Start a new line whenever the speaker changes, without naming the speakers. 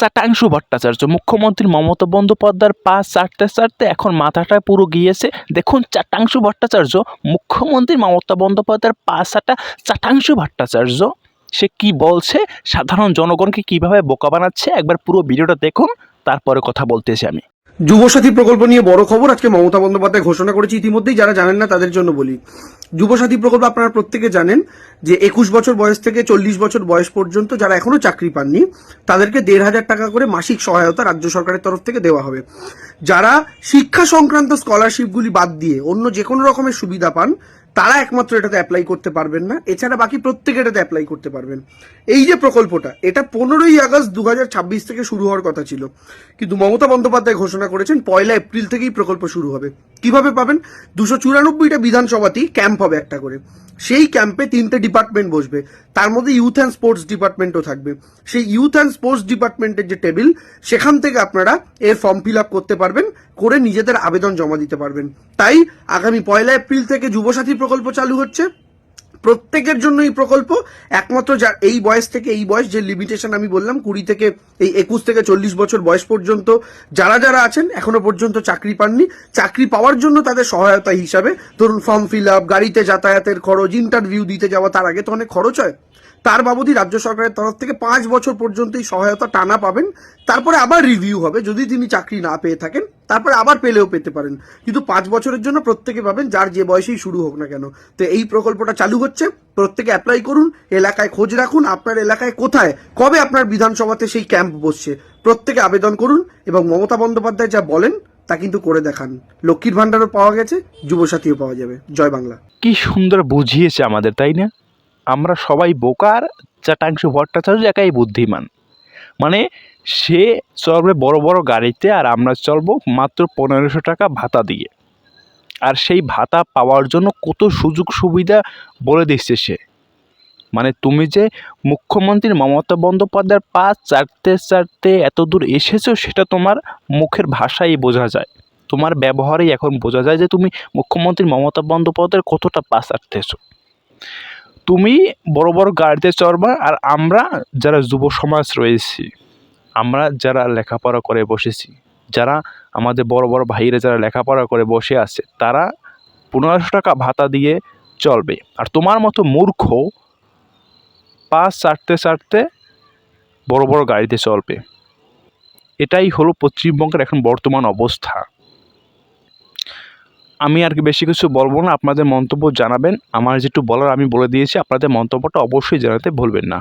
চাটাংশু ভট্টাচার্য মুখ্যমন্ত্রী মমতা বন্দ্যোপাধ্যায়ের পা চাটতে চাটতে এখন মাথাটা পুরো গিয়েছে। দেখুন চাটাংশু ভট্টাচার্য মুখ্যমন্ত্রী মমতা বন্দ্যোপাধ্যায়ের পা চাটা চাটাংশু ভট্টাচার্য সে কি বলছে? সাধারণ জনগণকে কীভাবে বোকা বানাচ্ছে? একবার পুরো ভিডিওটা দেখুন, তারপরে কথা বলতেছি আমি।
যুবসাথী প্রকল্প নিয়ে বড় খবর আজকে মমতা বন্দ্যোপাধ্যায় ঘোষণা করেছে। ইতিমধ্যেই যারা জানেন না, তাদের জন্য বলি। যুবসাথী প্রকল্প আপনারা প্রত্যেকে জানেন যে একুশ বছর বয়স থেকে চল্লিশ বছর বয়স পর্যন্ত যারা এখনও চাকরি পাননি, তাদেরকে দেড় হাজার টাকা করে মাসিক সহায়তা রাজ্য সরকারের তরফ থেকে দেওয়া হবে। যারা শিক্ষা সংক্রান্ত স্কলারশিপগুলি বাদ দিয়ে অন্য যে কোনো রকমের সুবিধা পান তারা একমাত্র এটাতে অ্যাপ্লাই করতে পারবেন না, এছাড়া বাকি প্রত্যেকে এটাতে অ্যাপ্লাই করতে পারবেন। এই যে প্রকল্পটা, এটা পনেরোই আগস্ট দুহাজার ছাব্বিশ থেকে শুরু হওয়ার কথা ছিল। কিন্তু মমতা বন্দ্যোপাধ্যায় ঘোষণা করেছেন, পয়লা এপ্রিল থেকেই প্রকল্প শুরু হবে। কীভাবে পাবেন? দুশো চুরানব্বইটা বিধানসভাতেই ক্যাম্প হবে একটা করে। সেই ক্যাম্পে তিনটে ডিপার্টমেন্ট বসবে। তার মধ্যে ইউথ অ্যান্ড স্পোর্টস ডিপার্টমেন্টও থাকবে। সেই ইউথ অ্যান্ড স্পোর্টস ডিপার্টমেন্টের যে টেবিল সেখান থেকে আপনারা এর ফর্ম ফিল আপ করতে পারবেন, করে নিজেদের আবেদন জমা দিতে পারবেন। তাই আগামী পয়লা এপ্রিল থেকে যুবসাথী প্রকল্প চালু হচ্ছে। প্রত্যেকের জন্য এই প্রকল্প। একমাত্র যা এই বয়স থেকে, এই বয়স যে লিমিটেশন আমি বললাম, কুড়ি থেকে, এই একুশ থেকে চল্লিশ বছর বয়স পর্যন্ত যারা যারা আছেন, এখনও পর্যন্ত চাকরি পাননি। চাকরি পাওয়ার জন্য তাদের সহায়তা হিসাবে, ধরুন ফর্ম ফিল আপ গাড়িতে যাতায়াতের খরচ ইন্টারভিউ দিতে যাওয়া, তার আগে তো অনেক খরচ হয়। তার বাবদই রাজ্য সরকারের তরফ থেকে পাঁচ বছর পর্যন্ত এই সহায়তা টানা পাবেন। তারপরে আবার রিভিউ হবে, যদি তিনি চাকরি না পেয়ে থাকেন, তারপরে আবার পেলেও পেতে পারেন। কিন্তু পাঁচ বছরের জন্য প্রত্যেকে পাবেন যার যে বয়সেই শুরু হোক না কেন। তো এই প্রকল্পটা চালু হচ্ছে। প্রত্যেকে অ্যাপ্লাই করুন, এলাকায় খোঁজ রাখুন, আপনার এলাকায় কোথায়, কবে আপনার বিধানসভাতে সেই ক্যাম্প বসছে। প্রত্যেকে আবেদন করুন এবং মমতা বন্দ্যোপাধ্যায় যা বলেন, তা কিন্তু করে দেখান। লক্ষ্মীর ভাণ্ডারও পাওয়া গেছে যুবসাথীও পাওয়া যাবে। জয় বাংলা।
কি সুন্দর বুঝিয়েছে আমাদের, তাই না? আমরা সবাই বোকার চাটাংশু ভট্টাচার্য একাই বুদ্ধিমান। মানে সে চলবে বড় বড় গাড়িতে আর আমরা চলবো মাত্র পনেরোশো টাকা ভাতা দিয়ে। আর সেই ভাতা পাওয়ার জন্য কত সুযোগ সুবিধা বলে দিচ্ছে সে। মানে তুমি যে মুখ্যমন্ত্রী মমতা বন্দ্যোপাধ্যায়ের পা চাটতে চাটতে এত দূর এসেছ, সেটা তোমার মুখের ভাষাই বোঝা যায়। তোমার ব্যবহারেই এখন বোঝা যায় যে তুমি মুখ্যমন্ত্রী মমতা বন্দ্যোপাধ্যায়ের কতটা পা চাটতেছো। তুমি বড় বড় গাড়িতে চড়বা আর আমরা যারা যুব সমাজ রয়েছি, আমরা যারা লেখাপড়া করে বসেছি যারা আমাদের বড় বড় ভাইয়েরা যারা লেখাপড়া করে বসে আছে, তারা পনেরোশো টাকা ভাতা দিয়ে চলবে। আর তোমার মতো মূর্খ পাঁচ চারতে চারতে বড় বড় গাড়িতে চলবে। এটাই হলো পশ্চিমবঙ্গের এখন বর্তমান অবস্থা। আমি আর কি বেশি কিছু বলব না, আপনাদের মন্তব্য জানাবেন। আমার যেটু বলার আমি বলে দিয়েছি, আপনাদের মন্তব্যটা অবশ্যই জানাতে ভুলবেন না।